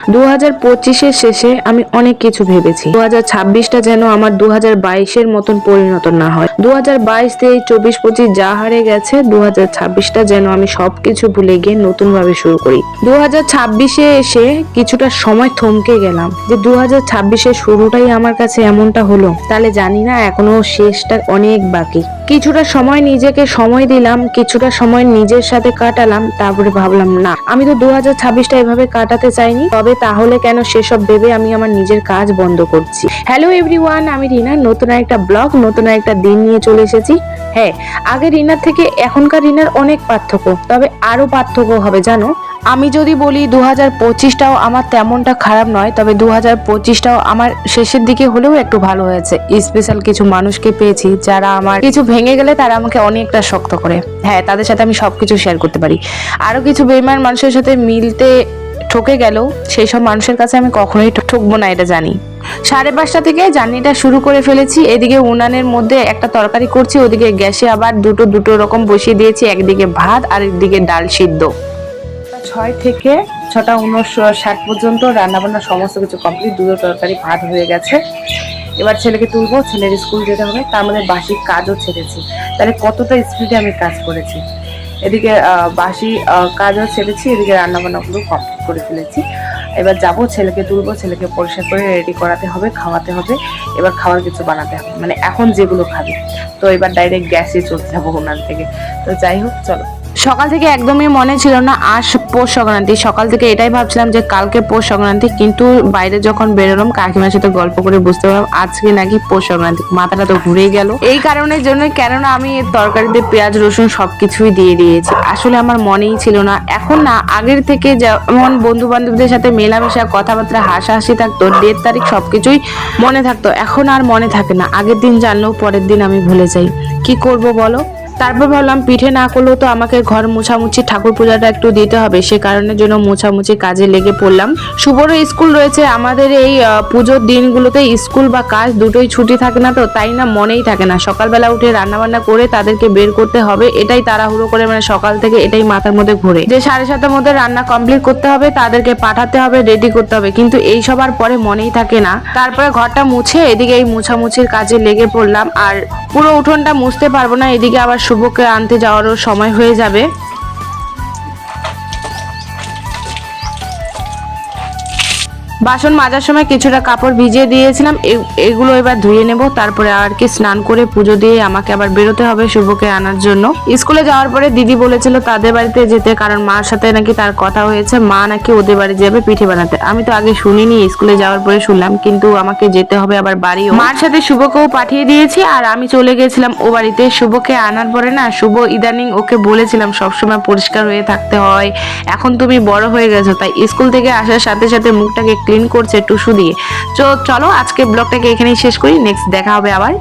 দু হাজার পঁচিশের শেষে আমি অনেক কিছু ভেবেছি। দু হাজার ছাব্বিশটা যেন আমার দু হাজার বাইশের মতন পরিণত না হয়। দু হাজার বাইশ তেইশ চব্বিশ পঁচিশ যা হারে গেছে দু হাজার ছাব্বিশটা যেন আমি সবকিছু ভুলে গিয়ে নতুন ভাবে শুরু করি। দু হাজার ছাব্বিশে এসে কিছুটা সময় থমকে গেলাম যে দু হাজার ছাব্বিশের শুরুটাই আমার কাছে এমনটা হলো। তাহলে জানি না, এখনও শেষটা অনেক বাকি। কিছুটা সময় নিজেকে সময় দিলাম, কিছুটা সময় নিজের সাথে কাটালাম, তারপরে ভাবলাম, না, আমি তো দু হাজার ছাব্বিশটা এভাবে কাটাতে চাইনি, তবে তাহলে কেন সেসব ভেবে আমি আমার নিজের কাজ বন্ধ করছি? হ্যালো এভরিওয়ান আমি রিনা। নতুন একটা ব্লগ নতুন একটা দিন নিয়ে চলে এসেছি। হ্যাঁ আগে রিনার থেকে এখনকার রিনার অনেক পার্থক্য, তবে আরও পার্থক্য হবে, জানো? আমি যদি বলি দু হাজার পঁচিশটাও আমার তেমনটা খারাপ নয়, তবে দু হাজার পঁচিশটাও আমার শেষের দিকে হলেও একটু ভালো হয়েছে। স্পেশাল কিছু মানুষকে পেয়েছি, যারা আমার কিছু ভেঙে গেলে তারা আমাকে অনেকটা শক্ত করে। হ্যাঁ তাদের সাথে আমি সবকিছু শেয়ার করতে পারি। আরও কিছু বেইমান মানুষের সাথে মিলতে ঠকে গেলেও সেই সব মানুষের কাছে আমি কখনোই ঠকবো না, এটা জানি। সাড়ে পাঁচটা থেকে জার্নিটা শুরু করে ফেলেছি। এদিকে উনানের মধ্যে একটা তরকারি করছি, ওদিকে গ্যাসে আবার দুটো দুটো রকম বসিয়ে দিয়েছি, একদিকে ভাত আর একদিকে ডাল সিদ্ধ। ছয় থেকে ছটা উনিশ ষাট পর্যন্ত রান্নাবান্না সমস্ত কিছু কমপ্লিট দুটো তরকারি, ভাত হয়ে গেছে। এবার ছেলেকে তুলবো, ছেলের স্কুল যেতে হবে, তার মধ্যে বাসি কাজও ছেড়েছি। তাহলে কতটা স্পিডে আমি কাজ করেছি? এদিকে বাসি কাজও ছেড়েছি এদিকে রান্না বান্নাগুলো কমপ্লিট করে ফেলেছি। এবার যাব ছেলেকে তুলবো, ছেলেকে পরিষ্কার করে রেডি করাতে হবে, খাওয়াতে হবে, এবার খাওয়ার কিছু বানাতে হবে মানে এখন যেগুলো খাবে। তো এবার ডাইরেক্ট গ্যাসে চলতে যাব ওনার থেকে। তো যাই হোক, চলো। সকাল থেকে একদমই মনে ছিল না, আজ পৌষ সংক্রান্তি। সকাল থেকে এটাই ভাবছিলাম যে কালকে পৌষ সংক্রান্তি, কিন্তু বাইরে যখন বেরোলাম, কাকিমার সাথে গল্প করে বুঝতে পারলাম, আজকে নাকি পৌষ সংক্রান্তি। মাথাটা তো ঘুরে গেল। এই কারণের জন্য কেননা আমি তরকারিতে পেঁয়াজ, রসুন সবকিছুই দিয়ে দিয়েছি। আসলে আমার মনেই ছিল না। এখন না, আগের থেকে যেমন বন্ধু বান্ধবদের সাথে মেলামেশা, কথাবার্তা, হাসাহাসি থাকতো, ডেট, তারিখ সবকিছুই মনে থাকতো। এখন আর মনে থাকে না। আগের দিন জানলেও পরের দিন আমি ভুলে যাই। কি করব বলো? তারপর ভাবলাম পিঠে না করলেও তো আমাকে ঘর মোছামুছি ঠাকুর পূজাটা একটু দিতে হবে। সে কারণের জন্য মোছামুছি কাজে লেগে পড়লাম। শুভরও স্কুল রয়েছে, আমাদের এই পুজোর দিনগুলোতে স্কুল বা কাজ দুটোই ছুটি থাকে না তো, তাই না মনেই থাকে না। সকালবেলা উঠে রান্নাবান্না করে তাদেরকে বের করতে হবে, এটাই তাড়াহুড়ো করে মানে সকাল থেকে এটাই মাথার মধ্যে ঘুরে। যে সাড়ে সাতটার মধ্যে রান্না কমপ্লিট করতে হবে, তাদেরকে পাঠাতে হবে রেডি করতে হবে। কিন্তু এই সবার পরে মনেই থাকে না। তারপরে ঘরটা মুছে এদিকে এই মুছামুছির কাজে লেগে পড়লাম, আর পুরো উঠোনটা মুছতে পারব না, এদিকে আবার শুভকে আনতে যাওয়ারও সময় হয়ে যাবে। বাসন মাজার সময় কিছুটা কাপড় ভিজিয়ে দিয়েছিলাম। এগুলো এবার ধুয়ে নেব। তারপরে আর কি স্নান করে পুজো দিয়ে আমাকে আবার বেরোতে হবে শুভকে আনার জন্য। স্কুলে যাওয়ার পরে দিদি বলেছিল তাদের বাড়িতে যেতে, কারণ মার সাথে নাকি তার কথা হয়েছে। মা নাকি ওদের বাড়ি যাবে পিঠে বানাতে। আমি তো আগে শুনিনি, স্কুলে যাওয়ার পরে শুনলাম, কিন্তু আমাকে যেতে হবে আবার বাড়ি মার সাথে শুভকেও পাঠিয়ে দিয়েছি, আর আমি চলে গেছিলাম ও বাড়িতে। শুভকে আনার পরে না, শুভ ইদানিং ওকে বলেছিলাম সবসময় পরিষ্কার হয়ে থাকতে হয়। এখন তুমি বড় হয়ে গেছো, তাই স্কুল থেকে আসার সাথে সাথে মুখটাকে ক্লিন করছে টুসু দিয়ে। তো চলো আজকে ব্লগটাকে এখানেই শেষ করি। নেক্সট দেখা হবে আবার।